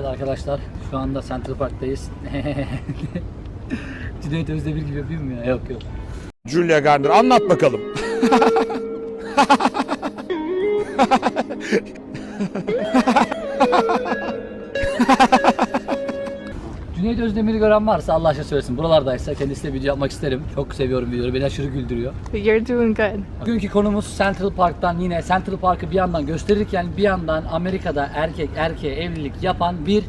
Evet arkadaşlar şu anda Central Park'tayız. Cüneyt Özdemir gibi yapayım mı ya? Yok yok. Julia Garner anlat bakalım. Cüneyt Özdemir'i gören varsa Allah aşkına söylesin. Buralardaysa kendisiyle video yapmak isterim. Çok seviyorum videoları. Beni aşırı güldürüyor. You're doing good. Bugünkü konumuz Central Park'tan yine Central Park'ı bir yandan gösterirken bir yandan Amerika'da erkek erkeğe evlilik yapan bir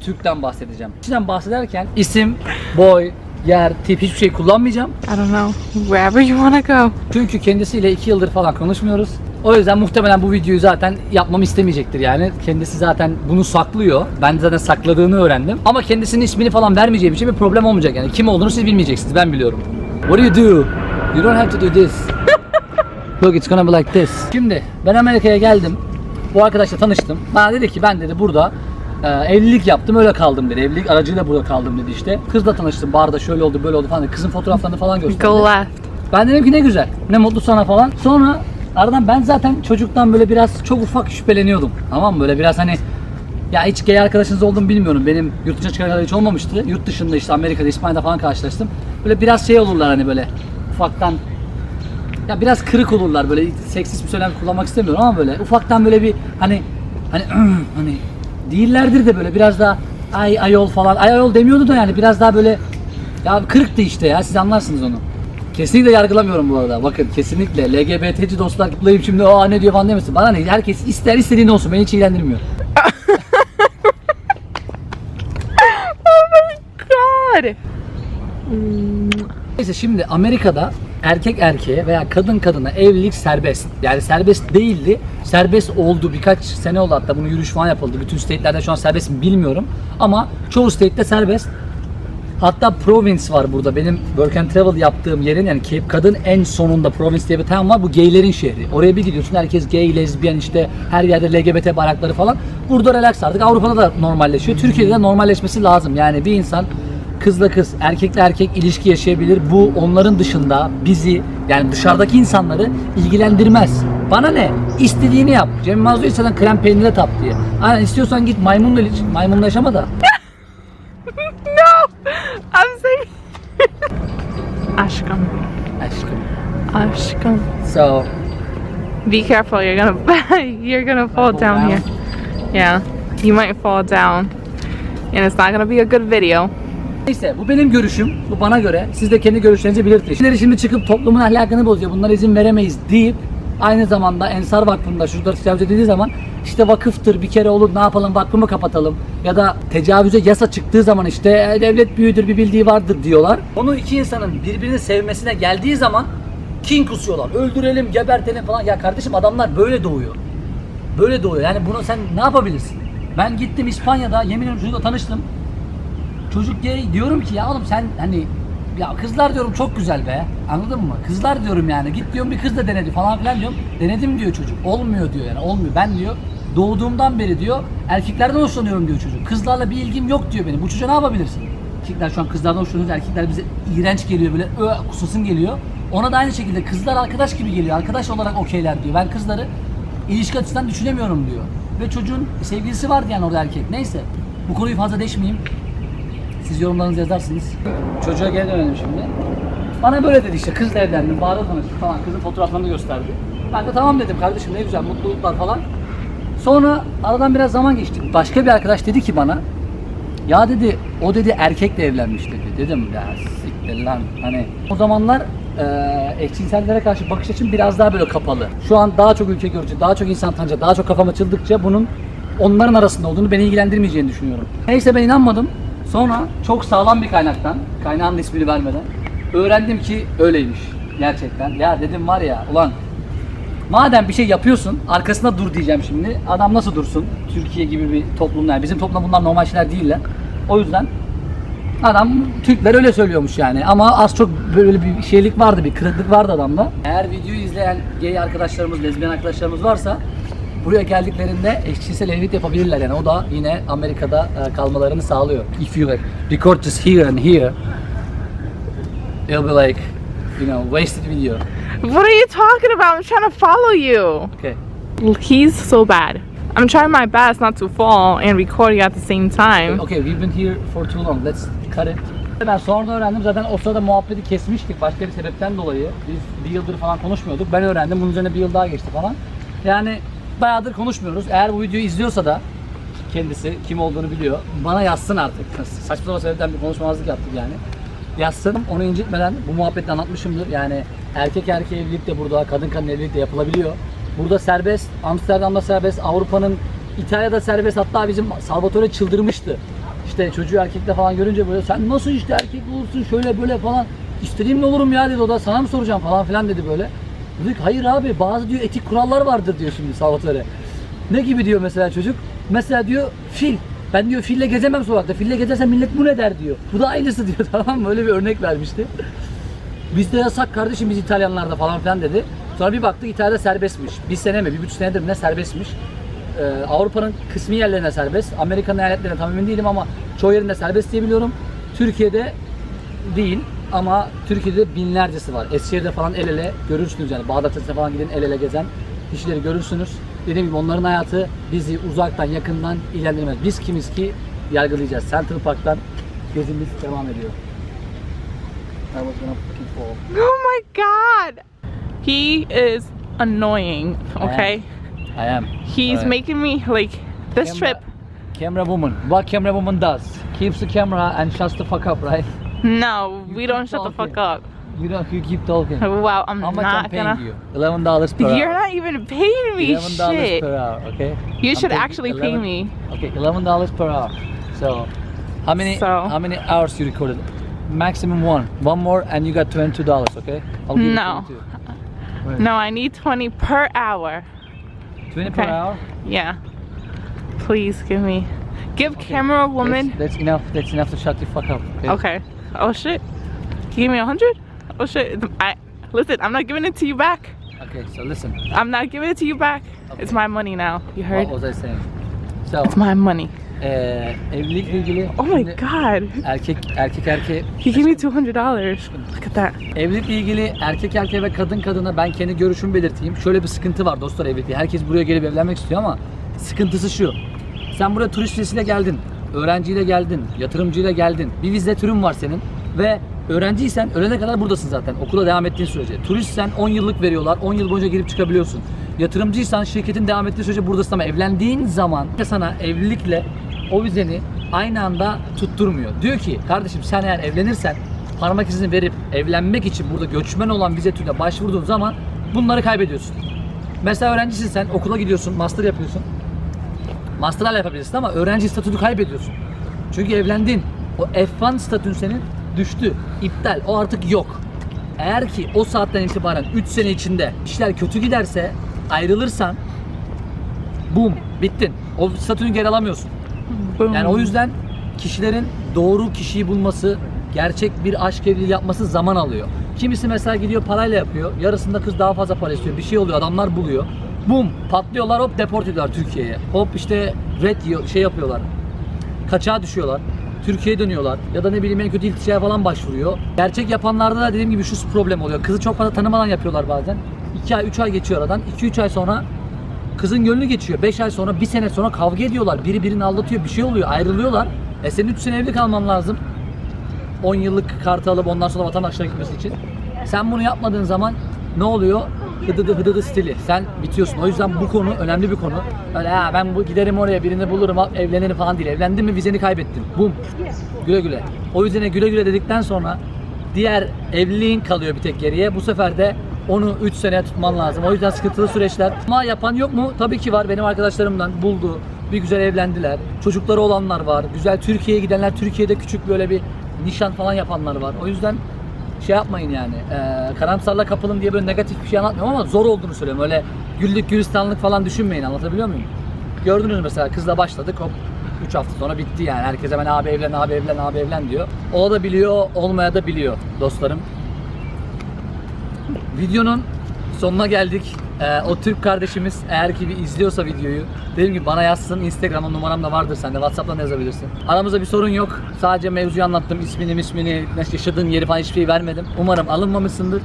Türk'ten bahsedeceğim. İçinden bahsederken isim, boy, yer, tip hiçbir şey kullanmayacağım. I don't know. Wherever you want to go. Çünkü kendisiyle iki yıldır falan konuşmuyoruz. O yüzden muhtemelen bu videoyu zaten yapmamı istemeyecektir yani. Kendisi zaten bunu saklıyor. Ben zaten sakladığını öğrendim. Ama kendisinin ismini falan vermeyeceğim için bir problem olmayacak yani. Kim olduğunu siz bilmeyeceksiniz. Ben biliyorum. What do you do? You don't have to do this. Look it's gonna be like this. Şimdi ben Amerika'ya geldim. Bu arkadaşla tanıştım. Bana dedi ki ben dedi burada e, evlilik yaptım öyle kaldım dedi. Evlilik aracıyla burada kaldım dedi işte. Kızla tanıştım barda şöyle oldu böyle oldu falan. dedi. Kızın fotoğraflarını falan gösterdi. Go left. Ben dedim ki ne güzel, ne mutlu sana falan. Sonra aradan ben zaten çocuktan böyle biraz çok ufak şüpheleniyordum. Tamam mı? Böyle biraz hani ya hiç gay arkadaşınız olduğunu bilmiyorum. Benim yurt dışına çıkan hiç olmamıştı. Yurt dışında işte Amerika'da, İspanya'da falan karşılaştım. Böyle biraz şey olurlar hani böyle ufaktan ya biraz kırık olurlar böyle seksist bir söylem kullanmak istemiyorum ama böyle ufaktan böyle bir hani hani hani değillerdir de böyle biraz daha ay ayol falan ay ayol demiyordu da yani biraz daha böyle ya kırıktı işte ya siz anlarsınız onu. Kesinlikle yargılamıyorum bu arada. Bakın kesinlikle LGBT'ci dostlar kutlayıp şimdi aa ne diyor falan demesin. Bana ne? Herkes ister istediğini olsun. Beni hiç ilgilendirmiyor. God. Neyse şimdi Amerika'da erkek erkeğe veya kadın kadına evlilik serbest. Yani serbest değildi. Serbest oldu. Birkaç sene oldu hatta bunun yürüyüş falan yapıldı. Bütün state'lerde şu an serbest mi bilmiyorum. Ama çoğu state'de serbest. Hatta province var burada. Benim work and travel yaptığım yerin yani Cape Cod'ın en sonunda province diye bir tam var. Bu gaylerin şehri. Oraya bir gidiyorsun. Herkes gay, lezbiyen işte her yerde LGBT bayrakları falan. Burada relax artık. Avrupa'da da normalleşiyor. Türkiye'de de normalleşmesi lazım. Yani bir insan kızla kız, erkekle erkek ilişki yaşayabilir. Bu onların dışında bizi yani dışarıdaki insanları ilgilendirmez. Bana ne? İstediğini yap. Cem diyor sana krem peynire tap diye. Aynen istiyorsan git maymunla iç. Maymunla yaşama da. Aşkım. Aşkım. Aşkım. So, Be careful. You're gonna you're gonna fall fall down down? here. Yeah. You might fall down, and it's not gonna be a good video. Neyse bu benim görüşüm. Bu bana göre. Siz de kendi görüşlerinizi belirtin. Şimdi şimdi çıkıp toplumun ahlakını bozuyor. Bunlara izin veremeyiz deyip aynı zamanda Ensar Vakfı'nda çocukları tecavüz edildiği zaman işte vakıftır bir kere olur ne yapalım vakfı mı kapatalım ya da tecavüze yasa çıktığı zaman işte "E, devlet büyüdür bir bildiği vardır diyorlar. Onu iki insanın birbirini sevmesine geldiği zaman kin kusuyorlar. Öldürelim, gebertelim falan. Ya kardeşim adamlar böyle doğuyor. Böyle doğuyor. Yani bunu sen ne yapabilirsin? Ben gittim İspanya'da yemin ediyorum çocukla tanıştım. Çocuk gay diyorum ki ya oğlum sen hani ya kızlar diyorum çok güzel be. Anladın mı? Kızlar diyorum yani. Git diyorum bir kız da denedi falan filan diyorum. Denedim diyor çocuk. Olmuyor diyor yani. Olmuyor. Ben diyor doğduğumdan beri diyor erkeklerden hoşlanıyorum diyor çocuk. Kızlarla bir ilgim yok diyor benim. Bu çocuğa ne yapabilirsin? Erkekler şu an kızlardan hoşlanıyor. Erkekler bize iğrenç geliyor böyle ö kusasın geliyor. Ona da aynı şekilde kızlar arkadaş gibi geliyor. Arkadaş olarak okeyler diyor. Ben kızları ilişki açısından düşünemiyorum diyor. Ve çocuğun sevgilisi vardı yani orada erkek. Neyse. Bu konuyu fazla deşmeyeyim. Siz yorumlarınızı yazarsınız. Çocuğa geri dönelim şimdi. Bana böyle dedi işte kızla evlendim, bağda tanıştık falan. Kızın fotoğraflarını gösterdi. Ben de tamam dedim kardeşim ne güzel mutluluklar falan. Sonra aradan biraz zaman geçti. Başka bir arkadaş dedi ki bana ya dedi o dedi erkekle evlenmiş dedi. Dedim ya siktir lan hani o zamanlar eee eşcinsellere karşı bakış açım biraz daha böyle kapalı. Şu an daha çok ülke görünce, daha çok insan tanınca, daha çok kafam açıldıkça bunun onların arasında olduğunu beni ilgilendirmeyeceğini düşünüyorum. Neyse ben inanmadım. Sonra çok sağlam bir kaynaktan, kaynağın ismini vermeden öğrendim ki öyleymiş gerçekten. Ya dedim var ya ulan Madem bir şey yapıyorsun, arkasında dur diyeceğim şimdi. Adam nasıl dursun? Türkiye gibi bir toplumda. Yani bizim toplumda bunlar normal şeyler değiller. O yüzden adam Türkler öyle söylüyormuş yani. Ama az çok böyle bir şeylik vardı, bir kırıklık vardı adamda. Eğer videoyu izleyen gay arkadaşlarımız, lezbiyen arkadaşlarımız varsa buraya geldiklerinde eşcinsel evlilik yapabilirler yani. O da yine Amerika'da e, kalmalarını sağlıyor. If you like record just here and here, it'll be like, you know, wasted video. What are you talking about? I'm trying to follow you. Okay. He's so bad. I'm trying my best not to fall and recording at the same time. Okay, we've been here for too long. Let's cut it. Ben sonradan öğrendim zaten o sırada muhabbeti kesmiştik başka bir sebepten dolayı. Biz bir yıldır falan konuşmuyorduk. Ben öğrendim. Bunun üzerine bir yıl daha geçti falan. Yani bayağıdır konuşmuyoruz. Eğer bu videoyu izliyorsa da kendisi kim olduğunu biliyor. Bana yazsın artık. Saçma sapan sebepten bir konuşmazlık yaptık yani. Yazsın. Onu incitmeden bu muhabbeti anlatmışımdır. Yani erkek erkeğe evlilik de burada, kadın kadın evlilik de yapılabiliyor. Burada serbest, Amsterdam'da serbest, Avrupa'nın İtalya'da serbest. Hatta bizim Salvatore çıldırmıştı. İşte çocuğu erkekle falan görünce böyle sen nasıl işte erkek olursun şöyle böyle falan. İstediğimle olurum ya dedi o da sana mı soracağım falan filan dedi böyle. Dedik hayır abi bazı diyor etik kurallar vardır diyor şimdi Salvatore. Ne gibi diyor mesela çocuk? Mesela diyor fil. Ben diyor fille gezemem sokakta. Fille gezersem millet bu ne der diyor. Bu da aynısı diyor tamam mı? Öyle bir örnek vermişti. Bizde yasak kardeşim biz İtalyanlarda falan filan dedi. Sonra bir baktık İtalya'da serbestmiş. Bir sene mi, bir buçuk senedir ne serbestmiş. Ee, Avrupa'nın kısmi yerlerine serbest. Amerika'nın eyaletlerine tam emin değilim ama çoğu yerinde serbest diye biliyorum. Türkiye'de değil ama Türkiye'de binlercesi var. Eskişehir'de falan el ele görürsünüz yani. Bağdat Caddesi'ne falan gidin el ele gezen kişileri görürsünüz. Dediğim gibi onların hayatı bizi uzaktan yakından ilgilendirmez. Biz kimiz ki yargılayacağız. Central Park'tan gezimiz devam ediyor. I was gonna fucking fall. Oh my god! He is annoying, okay? I am. He's Alright. making me like this Camera- trip. Camera woman. What camera woman does? Keeps the camera and shuts the fuck up, right? No, we don't shut the fuck up. You don't. You keep talking. Wow, I'm How much I'm not paying gonna. you? Eleven dollars per hour. You're not even paying me Eleven dollars per hour. Okay. You I'm should actually pay 11 me. Okay, eleven dollars per hour. So, how many? So- How many hours you recorded? Maximum one. One more, and you got twenty-two dollars. Okay. I'll give you No. 22. No, I need 20 per hour. Twenty per hour. Yeah. Please give me. Give camera woman. That's, that's enough. That's enough to shut the fuck up. Okay. Okay. Oh shit. Give me a hundred. Oh shit. I listen. I'm not giving it to you back. Okay. So listen. I'm not giving it to you back. It's my money now. You heard? What was I saying? So, It's my money. Eee evlilikle ilgili Oh my şimdi god. erkek erkek erkeğe He gave me two hundred dollars. Look at that. Evlilikle ilgili erkek erkeğe ve kadın kadına ben kendi görüşümü belirteyim. Şöyle bir sıkıntı var dostlar evlilikte. Herkes buraya gelip evlenmek istiyor ama sıkıntısı şu. Sen buraya turist vizesiyle geldin, öğrenciyle geldin, yatırımcıyla geldin. Bir vize türün var senin ve öğrenciysen ölene kadar buradasın zaten okula devam ettiğin sürece. Turistsen 10 yıllık veriyorlar. 10 yıl boyunca girip çıkabiliyorsun. Yatırımcıysan şirketin devam ettiği sürece buradasın ama evlendiğin zaman sana evlilikle o vizeni aynı anda tutturmuyor. Diyor ki kardeşim sen eğer evlenirsen parmak izini verip evlenmek için burada göçmen olan vize türüne başvurduğun zaman bunları kaybediyorsun. Mesela öğrencisin sen okula gidiyorsun, master yapıyorsun. Master hala yapabilirsin ama öğrenci statünü kaybediyorsun. Çünkü evlendin. O F1 statün senin düştü. iptal. O artık yok. Eğer ki o saatten itibaren 3 sene içinde işler kötü giderse ayrılırsan boom bittin. O statünü geri alamıyorsun. Yani o yüzden kişilerin doğru kişiyi bulması, gerçek bir aşk evliliği yapması zaman alıyor. Kimisi mesela gidiyor parayla yapıyor. Yarısında kız daha fazla para istiyor. Bir şey oluyor. Adamlar buluyor. Bum patlıyorlar hop deport ediyorlar Türkiye'ye. Hop işte red şey yapıyorlar. Kaçağa düşüyorlar. Türkiye'ye dönüyorlar. Ya da ne bileyim en kötü ilticaya falan başvuruyor. Gerçek yapanlarda da dediğim gibi şu problem oluyor. Kızı çok fazla tanımadan yapıyorlar bazen. 2 ay 3 ay geçiyor aradan. 2-3 ay sonra Kızın gönlü geçiyor. 5 ay sonra, 1 sene sonra kavga ediyorlar. Biri birini aldatıyor, bir şey oluyor. Ayrılıyorlar. E senin 3 sene evli kalman lazım. 10 yıllık kartı alıp ondan sonra vatandaşlığa gitmesi için. Sen bunu yapmadığın zaman ne oluyor? Hıdıdı hıdıdı stili. Sen bitiyorsun. O yüzden bu konu önemli bir konu. Öyle ha ben bu giderim oraya birini bulurum evlenirim falan değil. Evlendin mi vizeni kaybettin. Bum. Güle güle. O yüzden güle güle dedikten sonra diğer evliliğin kalıyor bir tek geriye. Bu sefer de onu 3 sene tutman lazım. O yüzden sıkıntılı süreçler. Ama yapan yok mu? Tabii ki var. Benim arkadaşlarımdan buldu. Bir güzel evlendiler. Çocukları olanlar var. Güzel Türkiye'ye gidenler, Türkiye'de küçük böyle bir nişan falan yapanlar var. O yüzden şey yapmayın yani. Ee, karamsarla kapılın diye böyle negatif bir şey anlatmıyorum ama zor olduğunu söylüyorum. Öyle güllük gülistanlık falan düşünmeyin. Anlatabiliyor muyum? Gördünüz mesela kızla başladık hop 3 hafta sonra bitti yani. Herkes hemen abi evlen, abi evlen, abi evlen diyor. Ola da biliyor, olmaya da biliyor dostlarım. Videonun sonuna geldik. Ee, o Türk kardeşimiz eğer ki bir izliyorsa videoyu dediğim gibi bana yazsın. Instagram'ın numaram da vardır sende. Whatsapp'tan da yazabilirsin. Aramızda bir sorun yok. Sadece mevzuyu anlattım. İsmini, ismini, yaşadığın yeri falan hiçbir şey vermedim. Umarım alınmamışsındır.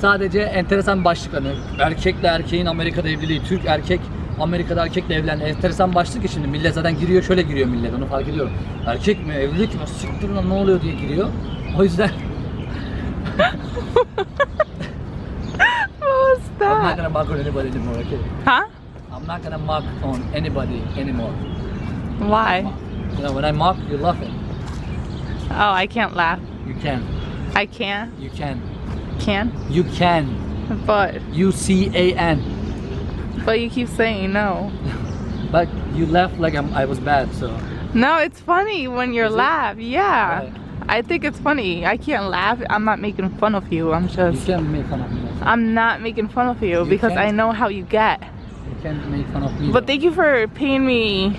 Sadece enteresan bir başlık hani erkekle erkeğin Amerika'da evliliği, Türk erkek Amerika'da erkekle evlen. Enteresan başlık ki şimdi millet zaten giriyor şöyle giriyor millet onu fark ediyorum. Erkek mi evlilik mi siktir lan ne oluyor diye giriyor. O yüzden I'm not gonna mark on anybody anymore okay? Huh? I'm not gonna mark on anybody anymore. Why? You know when I mark you laugh it. Oh, I can't laugh. You can. I can't. You can. Can. You can. But U C A N. but you keep saying no. But you laugh like I'm, I was bad so. No, it's funny when you it? laugh. Yeah. Right. I think it's funny. I can't laugh. I'm not making fun of you. I'm You just can make fun of me. I'm not making fun of you, You because I know how you get. You can make fun of me. But thank you for paying me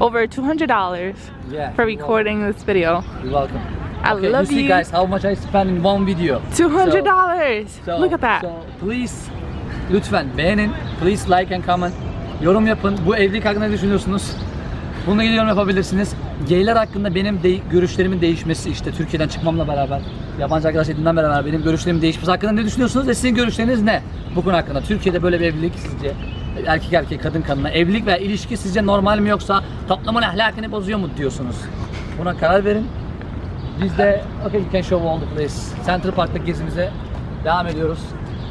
over $200 yeah, for recording this video. You're welcome. I okay, love you see you. guys how much I spent in one video. $200. So, Look at that. So please lütfen beğenin. Please like and comment. Yorum yapın. Bu evlilik hakkında ne düşünüyorsunuz? Bununla ilgili yapabilirsiniz. Gayler hakkında benim de- görüşlerimin değişmesi işte Türkiye'den çıkmamla beraber yabancı arkadaş edinmemle beraber benim görüşlerimin değişmesi hakkında ne düşünüyorsunuz ve sizin görüşleriniz ne bu konu hakkında? Türkiye'de böyle bir evlilik sizce erkek erkeğe kadın kadına evlilik veya ilişki sizce normal mi yoksa toplumun ahlakını bozuyor mu diyorsunuz? Buna karar verin. Biz de okay you can show the place. Central Park'ta gezimize devam ediyoruz.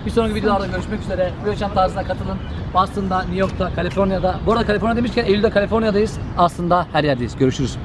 Bir sonraki videolarda görüşmek üzere. Bu yaşam tarzına katılın. Boston'da, New York'ta, Kaliforniya'da. Bu arada Kaliforniya demişken Eylül'de Kaliforniya'dayız. Aslında her yerdeyiz. Görüşürüz.